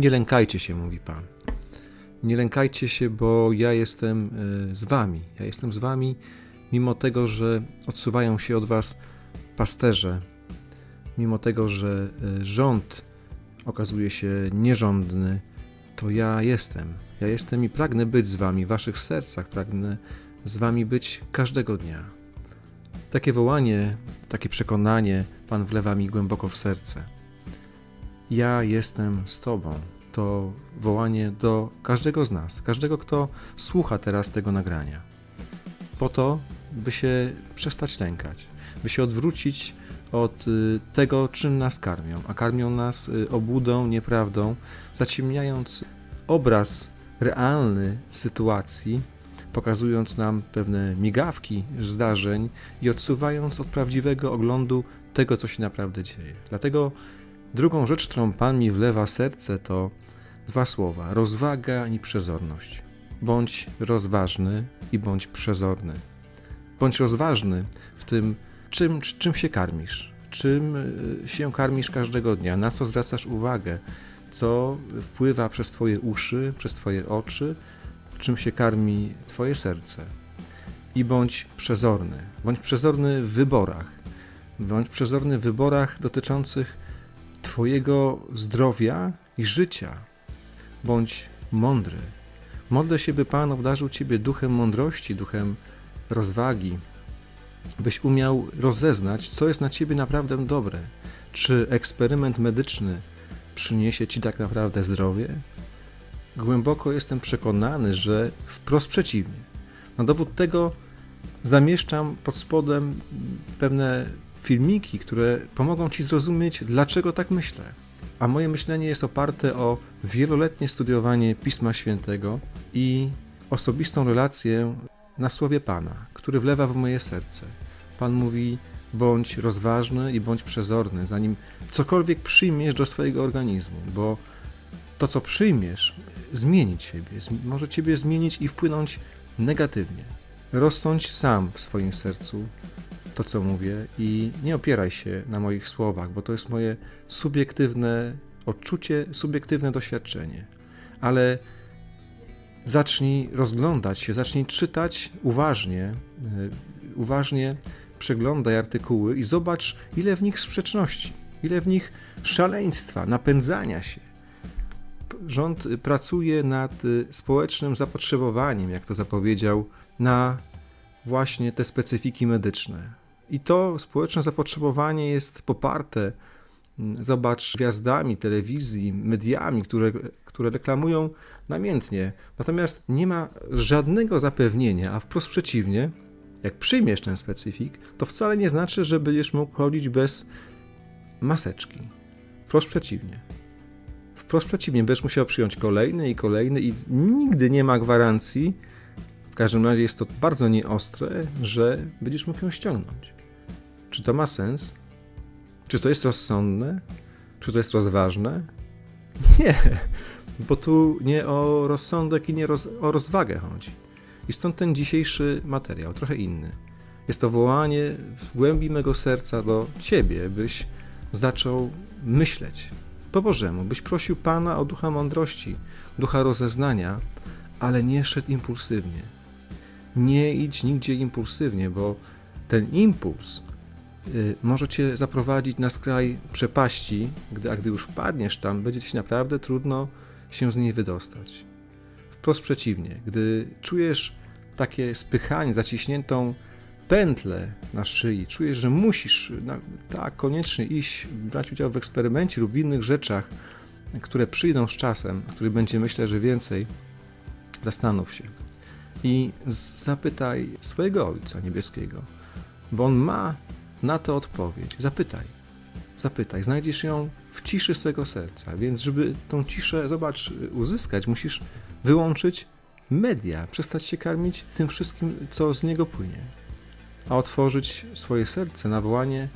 Nie lękajcie się, mówi Pan. Nie lękajcie się, bo ja jestem e, z wami. Ja jestem z wami, mimo tego, że odsuwają się od was pasterze, mimo tego, że e, rząd okazuje się nierządny, to ja jestem. Ja jestem i pragnę być z wami w waszych sercach, pragnę z wami być każdego dnia. Takie wołanie, takie przekonanie Pan wlewa mi głęboko w serce. Ja jestem z Tobą. To wołanie do każdego z nas, każdego, kto słucha teraz tego nagrania. Po to, by się przestać lękać, by się odwrócić od y, tego, czym nas karmią, a karmią nas y, obłudą, nieprawdą, zaciemniając obraz realny sytuacji, pokazując nam pewne migawki zdarzeń i odsuwając od prawdziwego oglądu tego, co się naprawdę dzieje. Dlatego drugą rzecz, którą Pan mi wlewa serce, to dwa słowa: rozwaga i przezorność. Bądź rozważny i bądź przezorny. Bądź rozważny w tym, czym, czym się karmisz, czym y, się karmisz każdego dnia, na co zwracasz uwagę, co wpływa przez Twoje uszy, przez Twoje oczy, czym się karmi Twoje serce. I bądź przezorny. Bądź przezorny w wyborach. Bądź przezorny w wyborach dotyczących Twojego zdrowia i życia. Bądź mądry. Modlę się, by Pan obdarzył Ciebie duchem mądrości, duchem rozwagi, byś umiał rozeznać, co jest na Ciebie naprawdę dobre. Czy eksperyment medyczny przyniesie Ci tak naprawdę zdrowie? Głęboko jestem przekonany, że wprost przeciwnie. Na dowód tego zamieszczam pod spodem pewne filmiki, które pomogą Ci zrozumieć, dlaczego tak myślę. A moje myślenie jest oparte o wieloletnie studiowanie Pisma Świętego i osobistą relację na słowie Pana, który wlewa w moje serce. Pan mówi: bądź rozważny i bądź przezorny, zanim cokolwiek przyjmiesz do swojego organizmu, bo to, co przyjmiesz, zmieni ciebie, może ciebie zmienić i wpłynąć negatywnie. Rozsądź sam w swoim sercu to, co mówię, i nie opieraj się na moich słowach, bo to jest moje subiektywne odczucie, subiektywne doświadczenie. Ale zacznij rozglądać się, zacznij czytać uważnie, yy, uważnie przeglądaj artykuły i zobacz, ile w nich sprzeczności, ile w nich szaleństwa, napędzania się. Rząd pracuje nad y, społecznym zapotrzebowaniem, jak to zapowiedział, na właśnie te specyfiki medyczne. I to społeczne zapotrzebowanie jest poparte, mm, zobacz, gwiazdami telewizji, mediami, które, które reklamują namiętnie. Natomiast nie ma żadnego zapewnienia, a wprost przeciwnie, jak przyjmiesz ten specyfik, to wcale nie znaczy, że będziesz mógł chodzić bez maseczki. Wprost przeciwnie. Wprost przeciwnie, będziesz musiał przyjąć kolejny i kolejny i nigdy nie ma gwarancji, w każdym razie jest to bardzo nieostre, że będziesz mógł ją ściągnąć. Czy to ma sens? Czy to jest rozsądne? Czy to jest rozważne? Nie, bo tu nie o rozsądek i nie roz, o rozwagę chodzi. I stąd ten dzisiejszy materiał, trochę inny. Jest to wołanie w głębi mego serca do Ciebie, byś zaczął myśleć po Bożemu, byś prosił Pana o ducha mądrości, ducha rozeznania, ale nie szedł impulsywnie. Nie idź nigdzie impulsywnie, bo ten impuls y, może cię zaprowadzić na skraj przepaści, gdy, a gdy już wpadniesz tam, będzie ci naprawdę trudno się z niej wydostać. Wprost przeciwnie, gdy czujesz takie spychanie, zaciśniętą pętlę na szyi, czujesz, że musisz tak koniecznie iść, brać udział w eksperymencie lub w innych rzeczach, które przyjdą z czasem, który będzie myślę, że więcej, zastanów się i zapytaj swojego Ojca Niebieskiego, bo On ma na to odpowiedź. Zapytaj, zapytaj, znajdziesz ją w ciszy swego serca, więc żeby tą ciszę, zobacz, uzyskać, musisz wyłączyć media, przestać się karmić tym wszystkim, co z niego płynie, a otworzyć swoje serce na wołanie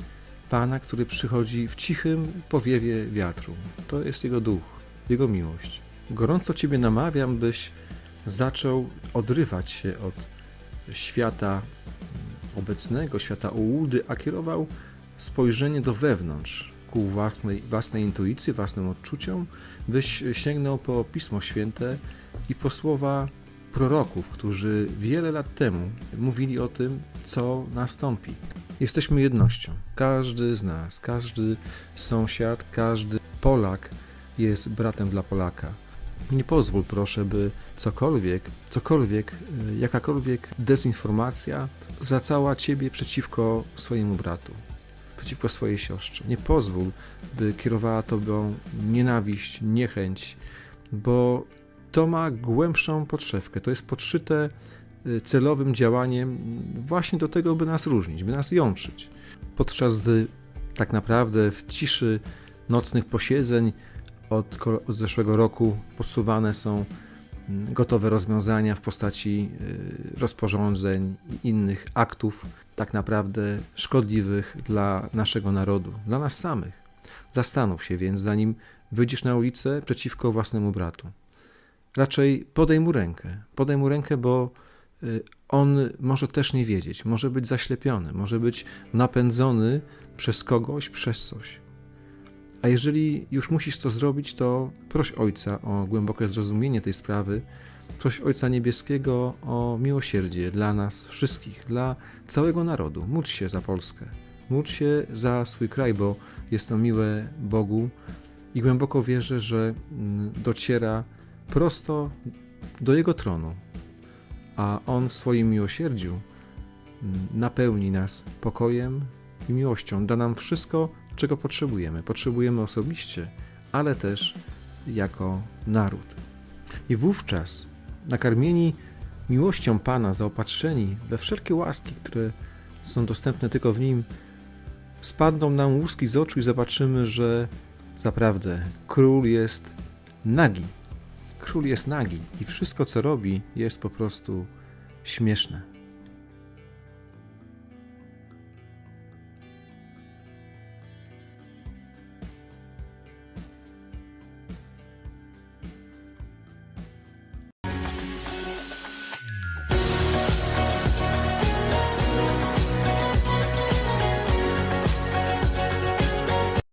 Pana, który przychodzi w cichym powiewie wiatru. To jest Jego duch, Jego miłość. Gorąco Ciebie namawiam, byś zaczął odrywać się od świata obecnego, świata ułudy, a kierował spojrzenie do wewnątrz, ku własnej, własnej intuicji, własnym odczuciom, byś sięgnął po Pismo Święte i po słowa proroków, którzy wiele lat temu mówili o tym, co nastąpi. Jesteśmy jednością. Każdy z nas, każdy sąsiad, każdy Polak jest bratem dla Polaka. Nie pozwól proszę, by cokolwiek, cokolwiek, y, jakakolwiek dezinformacja zwracała ciebie przeciwko swojemu bratu, przeciwko swojej siostrze. Nie pozwól, by kierowała tobą nienawiść, niechęć, bo to ma głębszą podszewkę. To jest podszyte y, celowym działaniem właśnie do tego, by nas różnić, by nas jątrzyć. Podczas gdy tak naprawdę w ciszy nocnych posiedzeń od, od zeszłego roku podsuwane są mm, gotowe rozwiązania w postaci y, rozporządzeń i innych aktów, tak naprawdę szkodliwych dla naszego narodu, dla nas samych. Zastanów się więc, zanim wyjdziesz na ulicę przeciwko własnemu bratu. Raczej podej mu rękę. Podej mu rękę, bo y, on może też nie wiedzieć, może być zaślepiony, może być napędzony przez kogoś, przez coś. A jeżeli już musisz to zrobić, to proś Ojca o głębokie zrozumienie tej sprawy, proś Ojca Niebieskiego o miłosierdzie dla nas wszystkich, dla całego narodu. Módl się za Polskę, módl się za swój kraj, bo jest to miłe Bogu. I głęboko wierzę, że mm, dociera prosto do Jego tronu, a On w swoim miłosierdziu mm, napełni nas pokojem i miłością, da nam wszystko, czego potrzebujemy. Potrzebujemy osobiście, ale też jako naród. I wówczas, nakarmieni miłością Pana, zaopatrzeni we wszelkie łaski, które są dostępne tylko w Nim, spadną nam łuski z oczu i zobaczymy, że zaprawdę król jest nagi. Król jest nagi i wszystko, co robi, jest po prostu śmieszne.